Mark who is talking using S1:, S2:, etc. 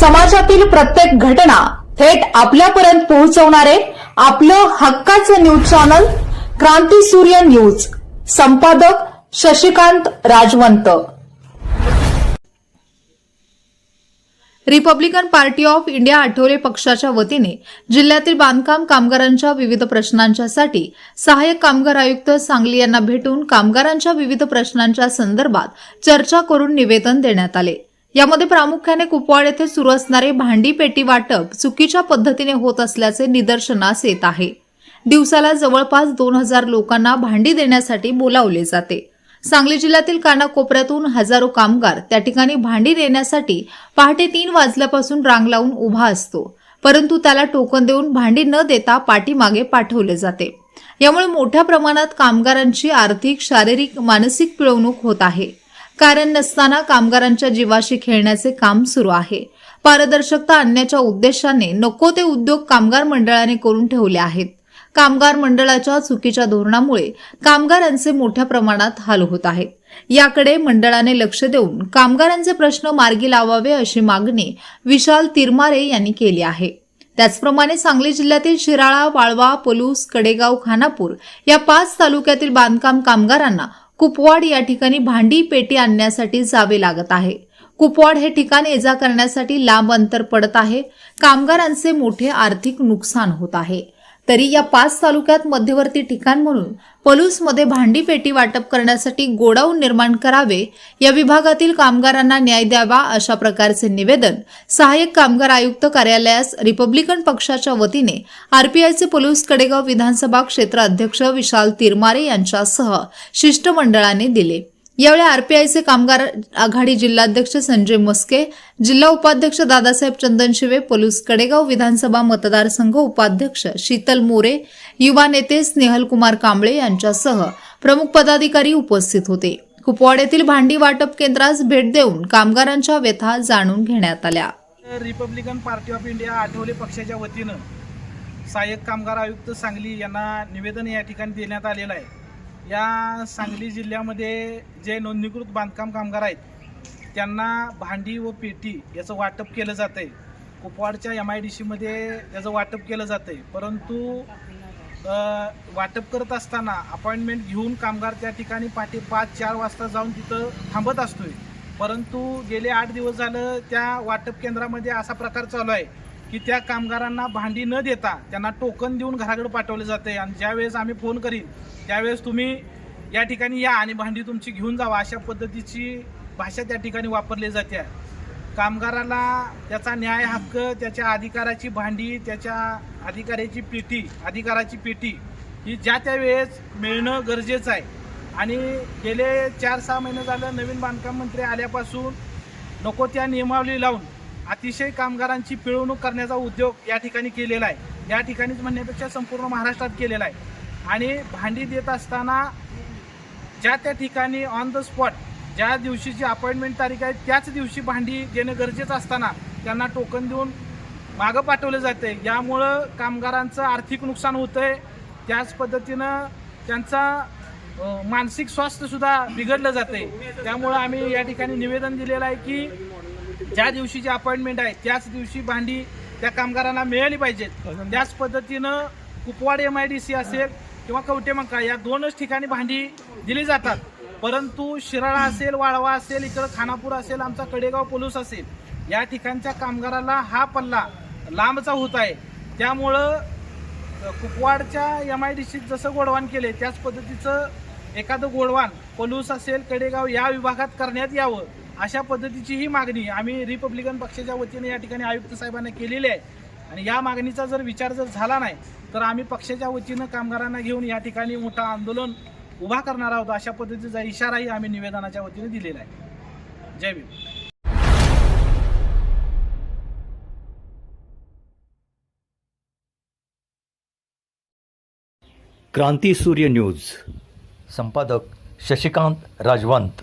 S1: समाजातील प्रत्येक घटना थेट आपल्यापर्यंत पोहोचवणारे आपलं हक्काचं न्यूज चॅनल क्रांती सूर्य न्यूज. संपादक Shashikant Rajwant. Republican party of India Athawale पक्षाच्या वतीने जिल्ह्यातील बांधकाम कामगारांच्या विविध प्रश्नांच्यासाठी सहाय्यक कामगार आयुक्त सांगली यांना भेटून कामगारांच्या विविध प्रश्नांच्या संदर्भात चर्चा करून निवेदन देण्यात आले. यामध्ये प्रामुख्याने कुपवाड येथे सुरू असणारे भांडी पेटी वाटप चुकीच्या पद्धतीने होत असल्याचे निदर्शनास येत आहे. दिवसाला जवळपास दोन हजार लोकांना भांडी देण्यासाठी बोलावले जाते. सांगली जिल्ह्यातील कानाकोपऱ्यातून हजारो कामगार त्या ठिकाणी भांडी देण्यासाठी पहाटे तीन वाजल्यापासून रांग लावून उभा असतो. परंतु त्याला टोकन देऊन भांडी न देता पाठीमागे पाठवले जाते. यामुळे मोठ्या प्रमाणात कामगारांची आर्थिक शारीरिक मानसिक पिळवणूक होत आहे. कारण नसताना कामगारांच्या जीवाशी खेळण्याचे काम सुरू आहे. पारदर्शकता आणण्याच्या उद्देशाने नको ते उद्योग कामगार मंडळाने करून ठेवले आहेत. कामगार मंडळाच्या चुकीच्या धोरणामुळे कामगारांचे मोठ्या प्रमाणात हाल होत आहेत. याकडे मंडळाने लक्ष देऊन कामगारांचे प्रश्न मार्गी लावावे अशी मागणी विशाल तिरमारे यांनी केली आहे. त्याचप्रमाणे सांगली जिल्ह्यातील शिराळा वाळवा पलूस कडेगाव खानापूर या पाच तालुक्यातील बांधकाम कामगारांना कुपवाड या ठिकाणी भांडी पेटी आणण्यासाठी जावे लागत आहे. कुपवाड हे ठिकाण ये जा करण्यासाठी लांब अंतर पडत आहे. कामगारांचे मोठे आर्थिक नुकसान होत आहे. तरी या पाच तालुक्यात मध्यवर्ती ठिकाण म्हणून पलूसमध्ये भांडी पेटी वाटप करण्यासाठी गोडाऊन निर्माण करावे या विभागातील कामगारांना न्याय द्यावा अशा प्रकारचे निवेदन सहाय्यक कामगार आयुक्त कार्यालयास रिपब्लिकन पक्षाच्या वतीने आरपीआयचे पलूस कडेगाव विधानसभा क्षेत्र अध्यक्ष विशाल तिरमारे यांच्यासह शिष्टमंडळाने दिले. यावेळी आरपीआयचे कामगार आघाडी जिल्हाध्यक्ष संजय मस्के जिल्हा उपाध्यक्ष दादासाहेब चंदन शिवे पोलीस कडेगाव विधानसभा मतदारसंघ उपाध्यक्ष शीतल मोरे युवा नेते स्नेहल कुमार कांबळे यांच्यासह प्रमुख पदाधिकारी उपस्थित होते. कुपवाड्यातील भांडी वाटप केंद्रास भेट देऊन कामगारांच्या व्यथा जाणून घेण्यात आल्या.
S2: Republican party of India Athawale पक्षाच्या वतीनं सहाय्यक कामगार आयुक्त सांगली यांना निवेदन या ठिकाणी देण्यात आलेलं आहे. या सांगली जिल्ह्यामध्ये जे नोंदणीकृत बांधकाम कामगार आहेत त्यांना भांडी व पेटी याचं वाटप केलं जातं आहे कुपवाडच्या एम आय डी सीमध्ये याचं वाटप केलं जातं आहे परंतु वाटप करत असताना अपॉइंटमेंट घेऊन कामगार त्या ठिकाणी पाठी पाच चार वाजता जाऊन तिथं थांबत असतोय. परंतु गेले आठ दिवस झालं त्या वाटप केंद्रामध्ये असा प्रकार चालू आहे. की त्या कामगारांना भांडी न देता त्यांना टोकन देऊन घराकडे पाठवले जाते. आणि ज्यावेळेस आम्ही फोन करीन त्यावेळेस तुम्ही या ठिकाणी या आणि भांडी तुमची घेऊन जावा अशा पद्धतीची भाषा त्या ठिकाणी वापरली जाते. कामगाराला त्याचा न्याय हक्क त्याच्या अधिकाराची भांडी त्याच्या अधिकाऱ्याची पेटी अधिकाराची पेटी ही ज्या त्या वेळेस मिळणं गरजेचं आहे. आणि गेले चार सहा महिने झालं नवीन बांधकाम मंत्री आल्यापासून नको त्या नियमावली लावून अतिशय कामगारांची पिळवणूक करण्याचा उद्योग या ठिकाणी केलेला आहे. या ठिकाणीच म्हणण्यापेक्षा संपूर्ण महाराष्ट्रात केलेला आहे. आणि भांडी देत असताना ज्या त्या ठिकाणी ऑन द स्पॉट ज्या दिवशीची अपॉइंटमेंट तारीख आहे त्याच दिवशी भांडी देणं गरजेचं असताना त्यांना टोकन देऊन मागं पाठवलं जाते यामुळं कामगारांचं आर्थिक नुकसान होतं आहे त्याच पद्धतीनं त्यांचा मानसिक स्वास्थ्यसुद्धा बिघडलं जाते त्यामुळं आम्ही या ठिकाणी निवेदन दिलेलं आहे की ज्या दिवशीची अपॉइंटमेंट आहे त्याच दिवशी भांडी त्या कामगारांना मिळाली पाहिजेत. त्याच पद्धतीनं Kupwad M I D C असेल किंवा कवटेमंका या दोनच ठिकाणी भांडी दिली जातात. परंतु शिराळा असेल वाळवा असेल इकडं खानापूर असेल आमचा कडेगाव पोलूस असेल या ठिकाणच्या कामगाराला हा पल्ला लांबचा होत आहे. त्यामुळं कुपवाडच्या एम आय डी सीत जसं गोडवान केले त्याच पद्धतीचं एखादं गोडवान पलूस असेल कडेगाव या विभागात करण्यात यावं. अशा पद्धतीची ही मागणी आम्ही रिपब्लिकन पक्षाच्या वतीने या ठिकाणी आयुक्त साहेबांना केलेली आहे. आणि या मागणीचा जर विचार जर झाला नाही तर आम्ही पक्षाच्या वतीनं कामगारांना घेऊन या ठिकाणी मोठं आंदोलन उभा करणार आहोत अशा पद्धतीचा इशाराही आम्ही निवेदनाच्या वतीने दिलेला आहे. जय भीम.
S3: क्रांती सूर्य न्यूज. संपादक शशिकांत राजवंत.